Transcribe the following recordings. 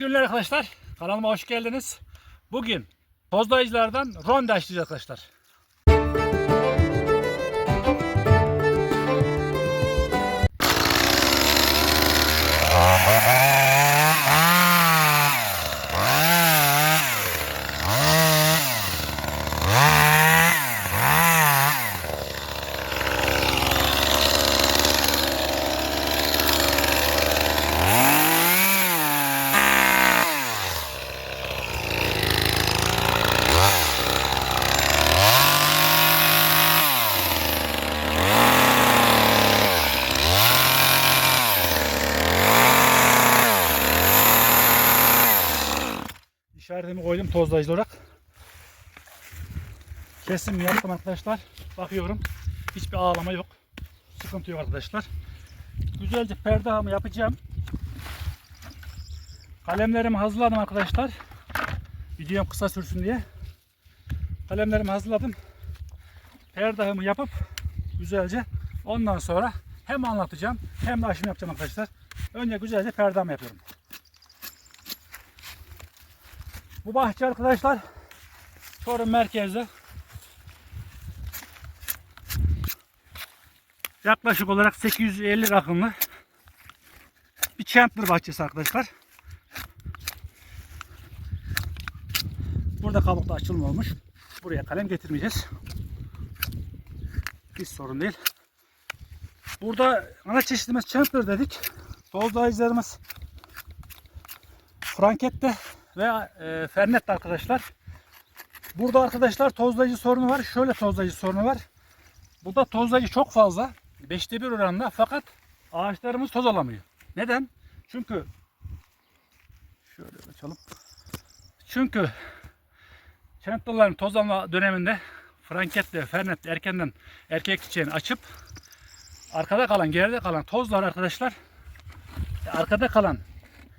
günler arkadaşlar. Kanalıma hoş geldiniz. Bugün tozlayıcılardan ronda açacağız arkadaşlar. İşaretimi koydum tozlayıcı olarak. Kesim yaptım arkadaşlar. Bakıyorum. Hiçbir ağlama yok. Sıkıntı yok arkadaşlar. Güzelce perde hamı yapacağım. Kalemlerimi hazırladım arkadaşlar. Videom kısa sürsün diye. Kalemlerimi hazırladım. Perde hamı yapıp güzelce ondan sonra hem anlatacağım hem de aşımı yapacağım arkadaşlar. Önce güzelce perde yapıyorum. Bu bahçe arkadaşlar Çorum merkezde. Yaklaşık olarak 850 rakımlı bir Chandler bahçesi arkadaşlar. Burada kabukta açılma olmuş. Buraya kalem getirmeyeceğiz. Hiç sorun değil. Burada ana çeşitimiz Chandler dedik. Tozlayıcılarımız Frankette ve e, Fernet arkadaşlar. Burada arkadaşlar tozlayıcı sorunu var. Şöyle tozlayıcı sorunu var. Burada tozlayıcı çok fazla. 5'te 1 oranında fakat ağaçlarımız toz alamıyor. Neden? Çünkü şöyle açalım. Çünkü Chandler'ların toz alma döneminde Franket ve Fernet erkenden erkek çiçeğini açıp arkada kalan geride kalan tozlar arkadaşlar arkada kalan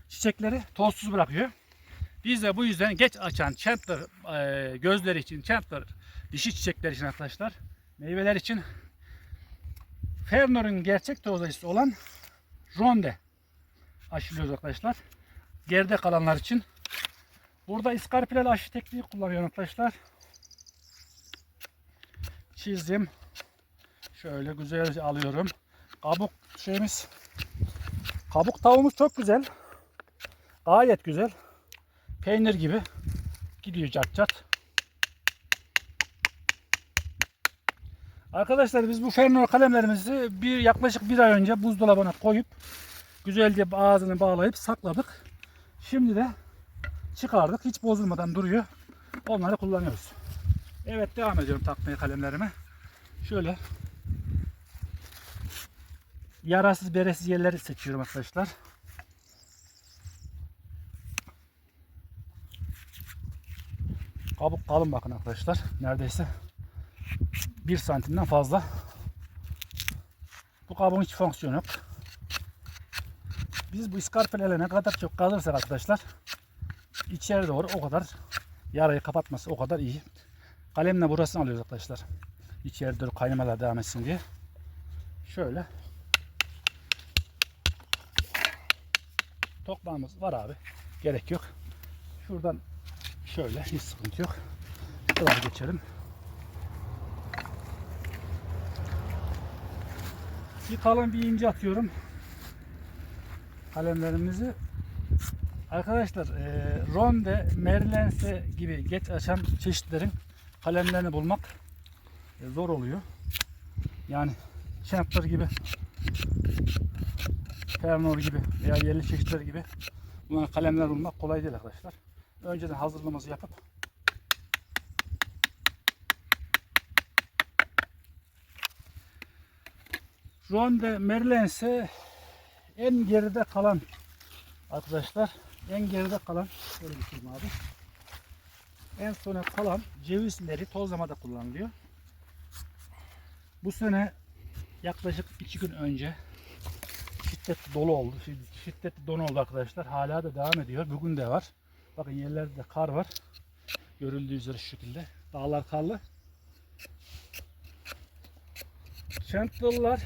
çiçekleri tozsuz bırakıyor. Biz de bu yüzden geç açan Chandler e, gözleri için, Chandler dişi çiçekler için arkadaşlar, meyveler için Fernor'un gerçek tozlayıcısı olan Ronde aşılıyoruz arkadaşlar. Geride kalanlar için. Burada iskarpilel aşı tekniği kullanıyorum arkadaşlar. Çizdim. Şöyle güzelce alıyorum. Kabuk şeyimiz kabuk tavuğumuz çok güzel. Gayet güzel. Peynir gibi gidiyor çat çat. Arkadaşlar biz bu Fernor kalemlerimizi bir yaklaşık bir ay önce buzdolabına koyup güzelce ağzını bağlayıp sakladık. Şimdi de çıkardık. Hiç bozulmadan duruyor. Onları kullanıyoruz. Evet devam ediyorum takmaya kalemlerime. Şöyle yarasız beresiz yerleri seçiyorum arkadaşlar. Kabuk kalın bakın arkadaşlar. Neredeyse 1 santimden fazla. Bu kabuğun hiç fonksiyonu yok. Biz bu iskarpelele ne kadar çok kalırsak arkadaşlar içeri doğru o kadar yarayı kapatması o kadar iyi. Kalemle burasını alıyoruz arkadaşlar. İçeri doğru kaynamalar devam etsin diye. Şöyle. Tokmağımız var abi. Gerek yok. Şuradan Şöyle hiç sıkıntı yok. Şuradan geçelim. Bir kalın bir ince atıyorum. Kalemlerimizi. Arkadaşlar e, Ronde, Merlense gibi geç açan çeşitlerin kalemlerini bulmak e, zor oluyor. Yani Chandler gibi Fernor gibi veya yerli çeşitler gibi bunların kalemler bulmak kolay değil arkadaşlar. Önceden hazırlığımızı yapıp Ronde Merlense en geride kalan arkadaşlar en geride kalan şöyle bir abi. En sona kalan cevizleri tozlamada kullanılıyor. Bu sene yaklaşık iki gün önce şiddetli dolu oldu. Şiddetli don oldu arkadaşlar. Hala da devam ediyor. Bugün de var. Bakın yerlerde kar var. Görüldüğü üzere şu şekilde. Dağlar karlı. Chandler'lar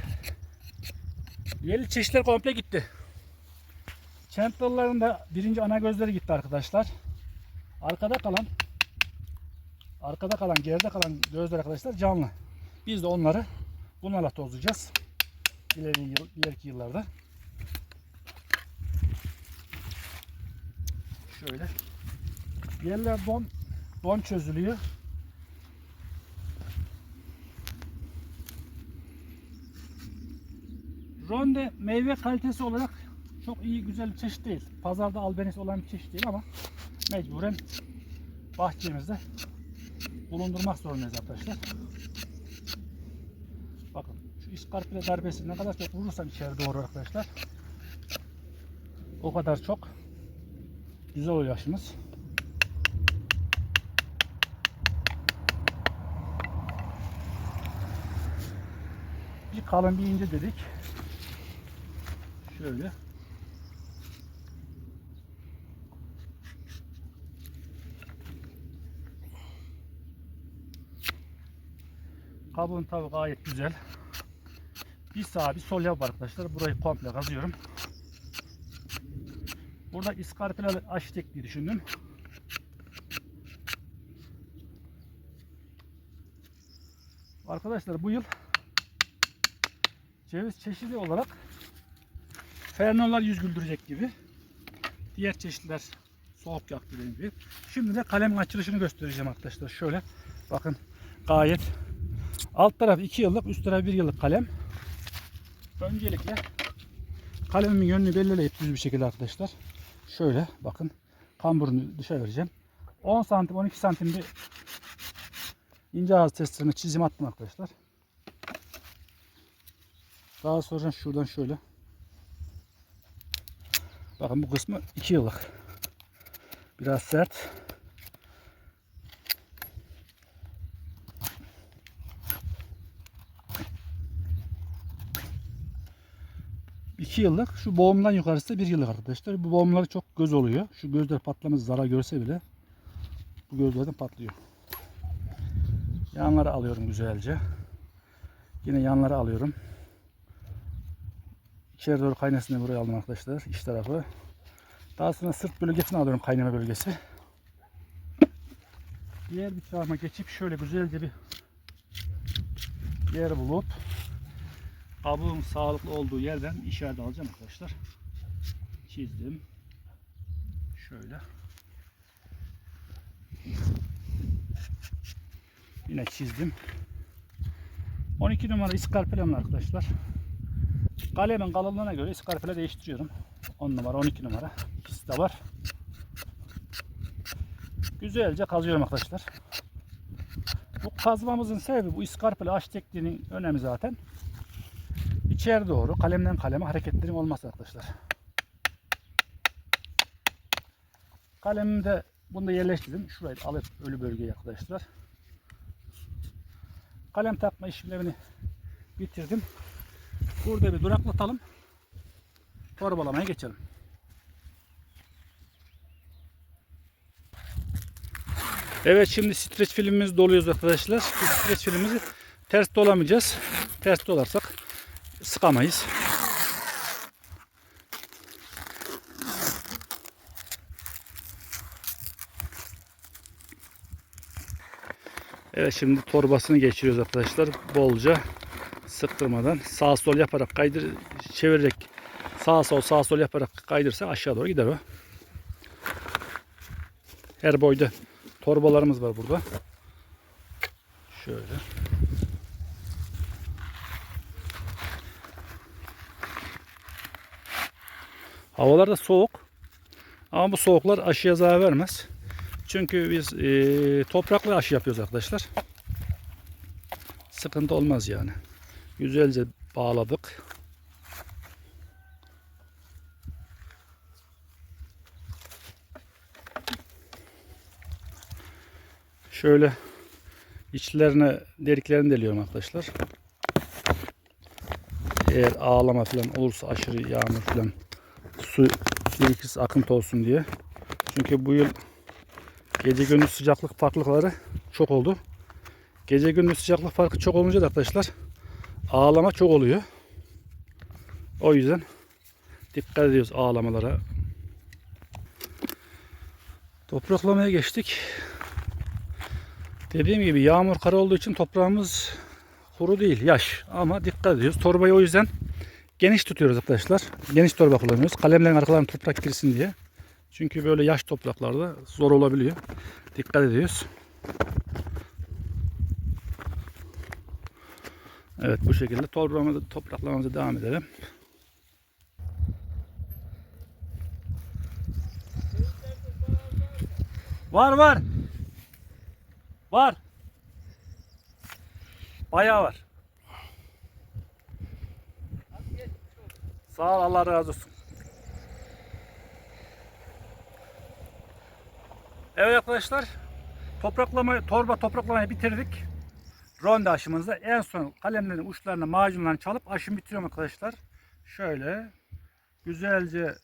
yeni çeşitler komple gitti. Chandler'ların da birinci ana gözleri gitti arkadaşlar. Arkada kalan arkada kalan geride kalan gözler arkadaşlar canlı. Biz de onları bunlarla tozlayacağız. İleri ileriki yıllarda. Şöyle. Yerler don don çözülüyor. Ronde meyve kalitesi olarak çok iyi güzel bir çeşit değil. Pazarda albenisi olan bir çeşit değil ama mecburen bahçemizde bulundurmak zorundayız arkadaşlar. Bakın şu iskarpile darbesi ne kadar çok vurursam içeri doğru arkadaşlar o kadar çok güzel oluyor aşımız. Bir kalın bir ince dedik. Şöyle. Kabuğun tabi gayet güzel. Bir sağ bir sol yap arkadaşlar. Burayı komple kazıyorum. Burada iskarpinalı aşı tekniği düşündüm. Arkadaşlar bu yıl ceviz çeşidi olarak Fernollar yüz güldürecek gibi. Diğer çeşitler soğuk yaktı gibi. Şimdi de kalemin açılışını göstereceğim arkadaşlar. Şöyle bakın gayet alt taraf 2 yıllık üst taraf 1 yıllık kalem. Öncelikle kalemimin yönünü belirleyip düz bir şekilde arkadaşlar. Şöyle bakın kamburunu dışa vereceğim. 10 santim 12 santim bir ince ağız testlerine çizim attım arkadaşlar. Daha sonra şuradan şöyle Bakın bu kısmı 2 yıllık. Biraz sert. İki yıllık. Şu boğumdan yukarısı da bir yıllık arkadaşlar. Bu boğumları çok göz oluyor. Şu gözler patlamış zarar görse bile bu gözlerden patlıyor. Yanları alıyorum güzelce. Yine yanları alıyorum. İçeri doğru kaynasını buraya aldım arkadaşlar. iç tarafı. Daha sonra sırt bölgesini alıyorum kaynama bölgesi. Diğer bir tarafa geçip şöyle güzelce bir yer bulup kabuğun sağlıklı olduğu yerden işaret alacağım arkadaşlar. Çizdim. Şöyle. Yine çizdim. 12 numara iskarpelim arkadaşlar. Kalemin kalınlığına göre iskarpele değiştiriyorum. 10 numara 12 numara. İkisi de var. Güzelce kazıyorum arkadaşlar. Bu kazmamızın sebebi bu iskarpele aş tekniğinin önemi zaten. İçeri doğru kalemden kaleme hareketlerin olması arkadaşlar. Kalemimi bunu da yerleştirdim. Şurayı alıp ölü bölgeye arkadaşlar. Kalem takma işlemini bitirdim. Burada bir duraklatalım. Torbalamaya geçelim. Evet şimdi streç filmimizi doluyoruz arkadaşlar. Streç filmimizi ters dolamayacağız. Ters dolarsak sıkamayız. Evet şimdi torbasını geçiriyoruz arkadaşlar. Bolca sıktırmadan sağ sol yaparak kaydır çevirerek sağ sol sağ sol yaparak kaydırsa aşağı doğru gider o. Her boyda torbalarımız var burada. Şöyle. Havalar da soğuk. Ama bu soğuklar aşıya zarar vermez. Çünkü biz e, toprakla aşı yapıyoruz arkadaşlar. Sıkıntı olmaz yani. Güzelce bağladık. Şöyle içlerine deliklerini deliyorum arkadaşlar. Eğer ağlama falan olursa aşırı yağmur falan su birikirse akıntı olsun diye. Çünkü bu yıl gece gündüz sıcaklık farklılıkları çok oldu. Gece gündüz sıcaklık farkı çok olunca da arkadaşlar ağlama çok oluyor. O yüzden dikkat ediyoruz ağlamalara. Topraklamaya geçtik. Dediğim gibi yağmur kar olduğu için toprağımız kuru değil, yaş. Ama dikkat ediyoruz. Torbayı o yüzden geniş tutuyoruz arkadaşlar. Geniş torba kullanıyoruz. Kalemlerin arkalarına toprak girsin diye. Çünkü böyle yaş topraklarda zor olabiliyor. Dikkat ediyoruz. Evet bu şekilde toprağımızı, topraklamamıza devam edelim. Var var. Var. Bayağı var. Sağ ol Allah razı olsun. Evet arkadaşlar. Topraklama, torba topraklamayı bitirdik. Ronde aşımızda en son kalemlerin uçlarına macunlarını çalıp aşımı bitiriyorum arkadaşlar. Şöyle güzelce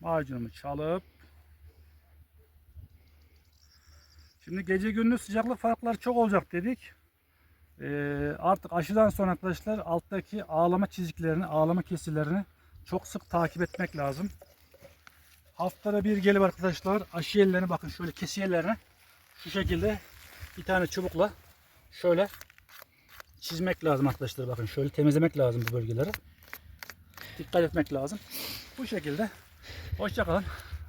macunumu çalıp Şimdi gece gündüz sıcaklık farkları çok olacak dedik. Ee, artık aşıdan sonra arkadaşlar alttaki ağlama çiziklerini, ağlama kesirlerini çok sık takip etmek lazım. Haftada bir gelip arkadaşlar aşı yerlerini bakın şöyle kesi yerlerini şu şekilde bir tane çubukla şöyle çizmek lazım arkadaşlar bakın şöyle temizlemek lazım bu bölgeleri. Dikkat etmek lazım. Bu şekilde. Hoşçakalın.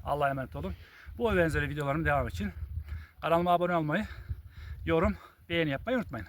Allah'a emanet olun. Bu ve benzeri videoların devamı için kanalıma abone olmayı, yorum, beğeni yapmayı unutmayın.